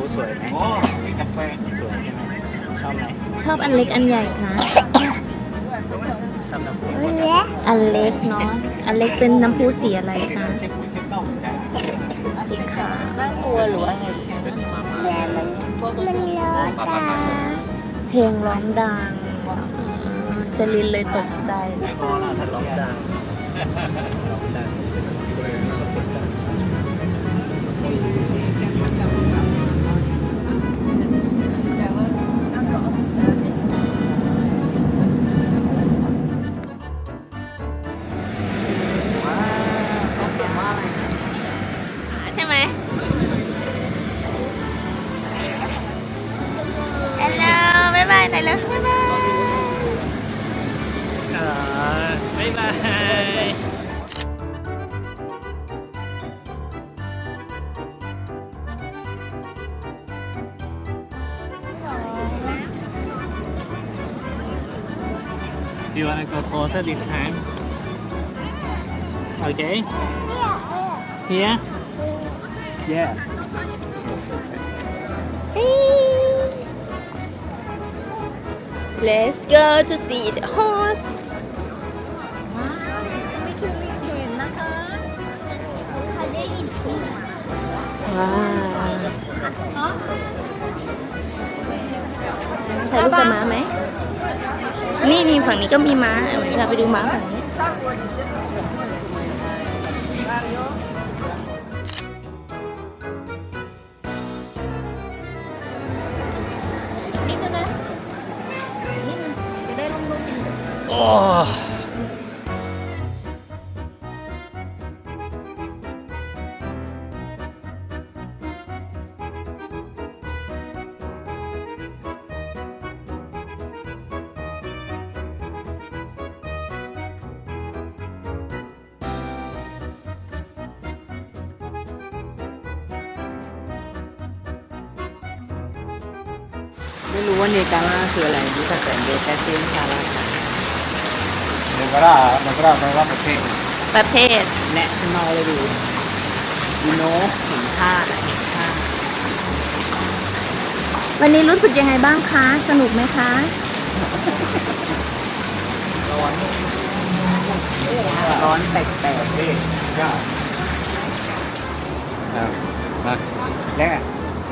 รู้สวยไหมอ๋กาแฟสวยใช่ไหมชอบไหมชอบอันเล็กอันใหญ่คะชอบน้ำพุอันเล็กเนาะอันเล็กเป็นน้ำพุสีอะไรคะสีขาวน่ากลัวหรือว่าไงแม่มันมันร้องดังเพลงร้องดังชลินเลยตกใจแล้ร้องดังร้องดัง you want to go closer this time? Okay. Here? Yeah. Let's go to see the horse ว้าวถ่ายรูปกับม้าไหม นี่นี่ ฝั่งนี้ก็มีม้าวันนี้เราไปดูม้าฝั่งนี้นิดนึงนะนิดนึงจะได้ร่มๆ Oh. ไม่รู้ว่าเนกาล่าคืออะไรรู้จักแต่เนกาเซนคาร่า Negara, negara, negara penting. ประเภท national เลยดูยูโนแห่งชาติอะแห่งชาติวันนี้รู้สึกยังไงบ้างคะ สนุกไหมคะ ร้อนแปลก Hey, yeah. Ah, mak. Yeah. ดีด็อกดีแ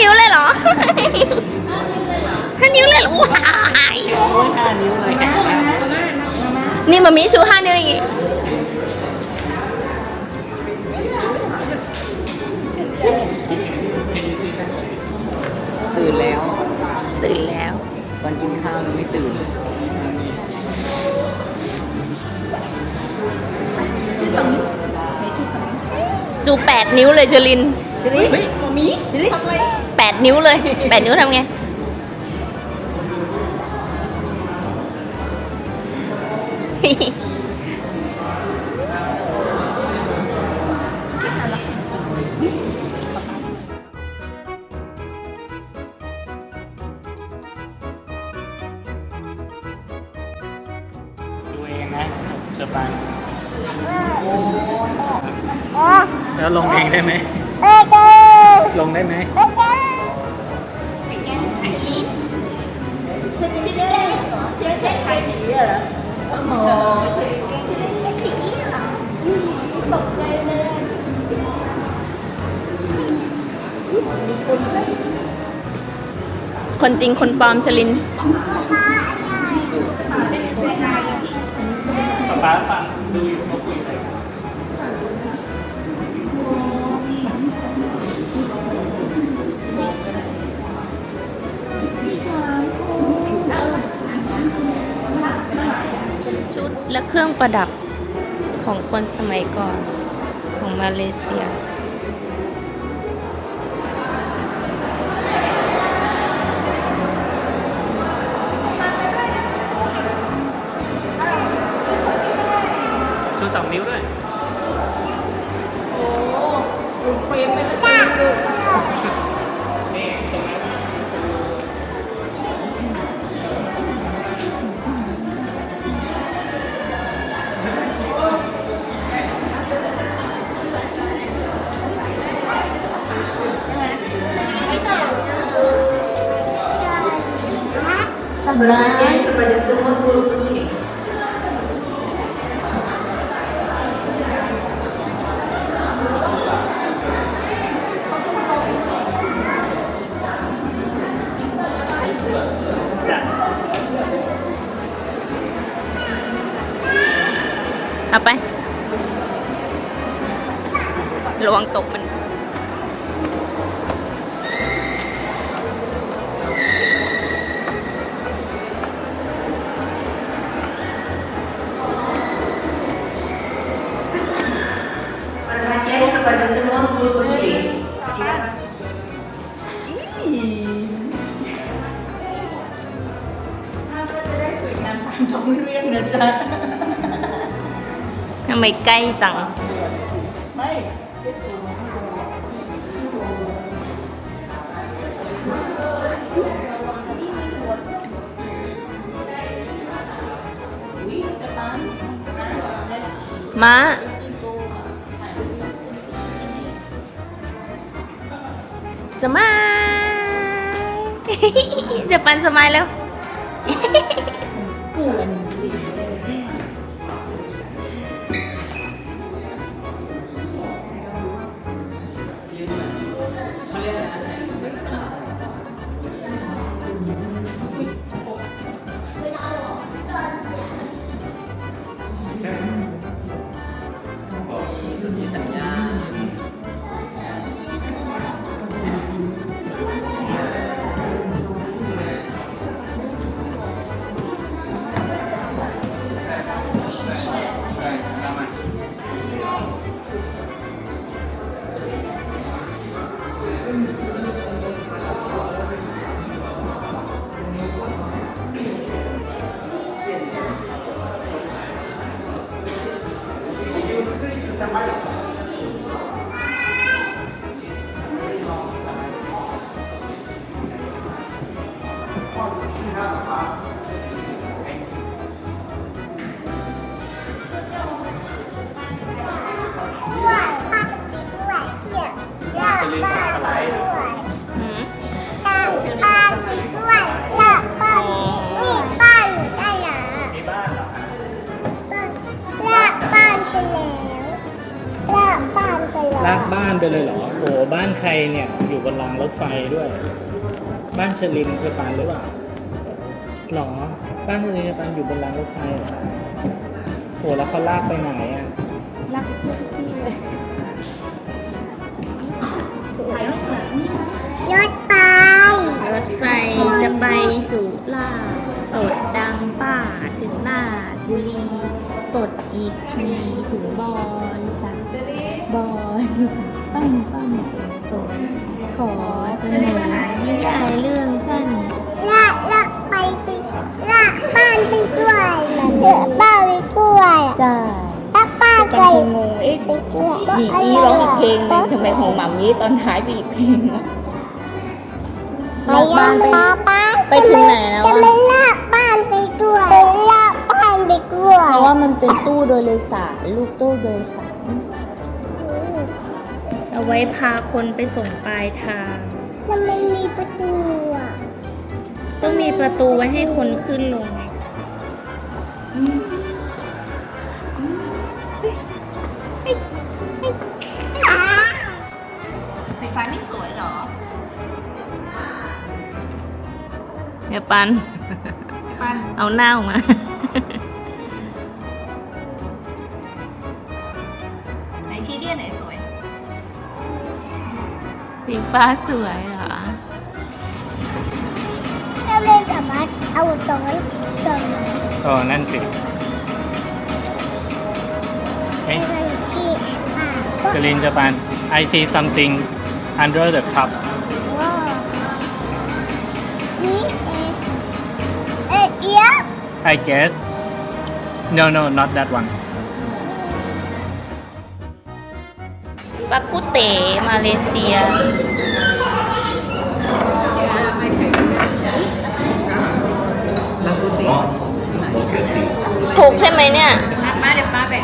นิ้วเลยเหรอห้านิ้วเลยเหรอว้ายโอ้ยห้านิ้วเลยแข็งมากนี่มามีชูห้านิ้วอย่างงี้ๆตื่นแล้ว ตื่นแล้ววันกินข้าวยังไม่ตื่นชูแปดนิ้วเลยเชลินเฮ้ย มีทำไรแปดนิ้วเลยแปดนิ้วทำไง ดูเองนะจะไปแล้วลงเองได้ไหม ได้ไหมคนจริงคนปลอมชลินป๊าป๊าฟัง ชุดและเครื่องประดับของคนสมัยก่อนของมาเลเซียชูสองนิ้ว kepada semua guru ใกล้จัง ม้า สมาย จะปันสมายแล้วด้ว ย ลากบ้านไปเลยเหรอโอ้บ้านใครเนี่ย อยู่บนรางรถไฟด้วย บ้านเชลินเชอร์ปานหรือเปล่าหรอ บ้านเชลินเชอร์ปานอยู่บนรางรถไฟเหรอโหแล้วเขาลากไปไหนอะรถไฟรถไฟจะไปสู่ล่าตดดังป้าถึงลาดบุรีตดอีกทีถึงบริษัท บริษัทปั้นปั้นตดขอเสนอนิยายเรื่องสั้นลากลากไปสิลากบ้านไปด้วยเดือบ้านไปด้วยใช่ลากบ้านไปกำลังงงเอ๊ะไปด้วยหนีอีร้องอีกเพลงหนึงทำไมของหม่ำนี้ตอนท้ายไปอีกเพลงนึงไปยังไปไปถึงไหนแล้วจะวะไม่ลากบ้านไปด้วยไปลากบ้านไปด้วยเพราะว่ามันเป็นตู้โดยสารลูกตู้โดยสาร เอาไว้พาคนไปส่งปลายทางทำไมมีประตูอะต้องมีประตูไว้ให้คนขึ้นลงไงอ้าสีฟ้านี่สวยหรอเดี๋ยวปัน ปั้นเอาหน้าออกมา ฟ้าสวยเหรอเราเล่นสามารถเอาตรงนี้ตรงนี้เออนั่นสิไปเฮ้ยกันอีกอะก็เจลินจะปาน I see something under the cup ว้าวนี่เอ๊ะเอ๊ะเอี๊ยะ I guess no no not that one มาเลเซียแล้วกูติถูกใช่ไหมเนี่ย มาเดี๋ยวป้าแบ่ง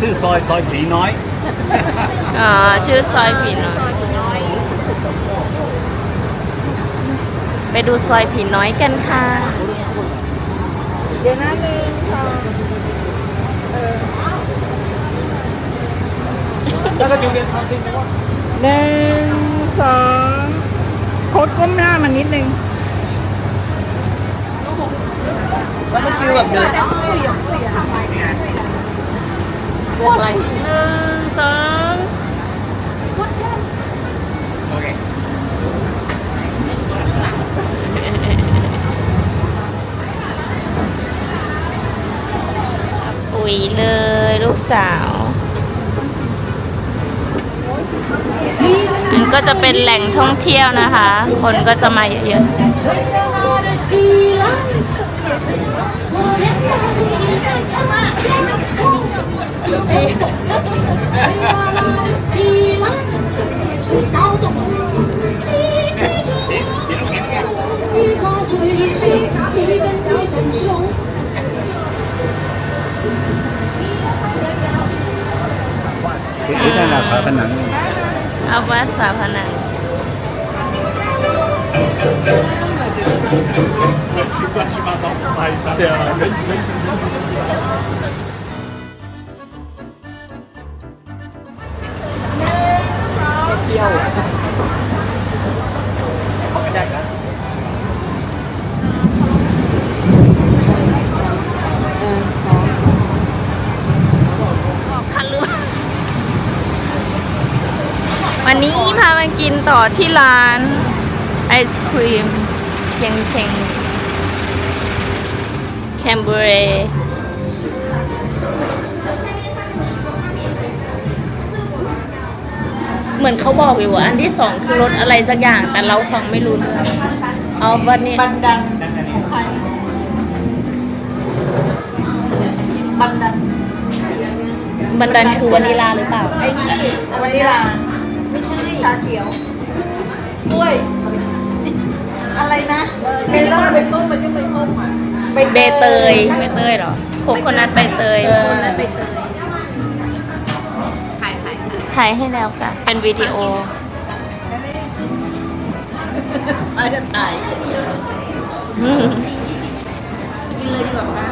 ชื่อซอยซอยผีน้อย อ๋อชื่อซอยผีน้อยไปดูซอยผีน้อยกันค่ะ เดี๋ยวนะหนึ่งสองแล้วก็อยู่เรียนทำที่ว่าหนึ่งสองโคดก้มหน้ามันนิดนึงแล้วมันฟิลแบบเดิน พวกอะไรหนึ่งสองโอเคปุ๋ยเลยลูกสาวมันก็จะเป็นแหล่งท่องเที่ยวนะคะ คนก็จะมาเยอะๆ ฝาผนังเอาวัดฝาผนังเมากินต่อที่ร้านไอศครีมเชียงเชงแคมเบรเหมือนเขาบอกอยู่ว่าอันที่สองคือรสอะไรสักอย่าง แต่เราฟังไม่รู้เรื่องเอาวันนี้บันดันของใครบันดันบันดันคือวานิลาหรือเปล่า ไอ้นี่วานิลา ไม่ใช่ชาเขียวกล้วย อะไรนะเมลอนไปต้มมันก็ไปต้มอะใบเตยใบเตยเหรอโคโคนัทใบเตยโคโคนัทใบเตยถ่ายถ่ายถ่ายให้แล้วค่ะ เป็นวิดีโออาจะถ่ายอืมกินเลยดีกว่านะ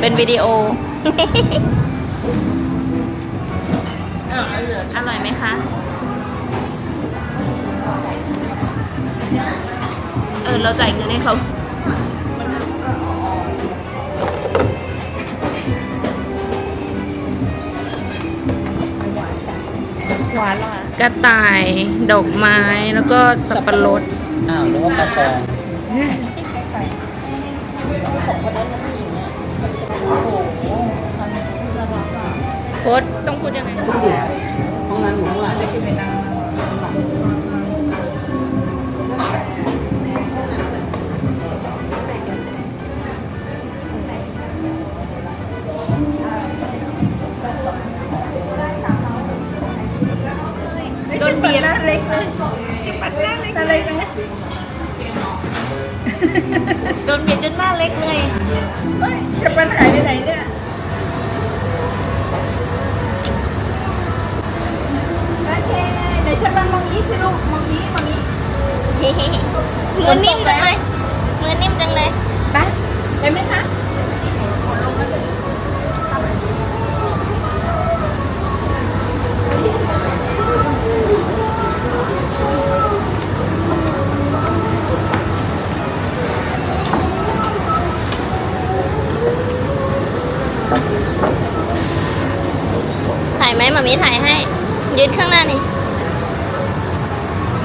เป็นวิดีโอเออเหลืออร่อยไหมคะ เออ เราจ่ายเงินให้เขาวานเหรอคะกระต่าย ดอกไม้ แล้วก็สับปะรด อ้าวแล้วก็กระตองโค้ดต้องพูดยังไงห้องนั้นอยู่ข้างหลังโดนเบียดหน้าเล็กเลยจะปัดหน้าเล็กอะไรไหมโดนเบียดจนหน้าเล็กเลยเฮ้ยจะปันหายไปไหนเนี่ยโอเค เดี๋ยวฉันปันมองอีสิลูกมองอีมองอีมือนิ่มจังเลยมือนิ่มจังเลยไปไปไหมคะถ่ายไหมมามีถ่ายให้ ยืนข้างหน้านี่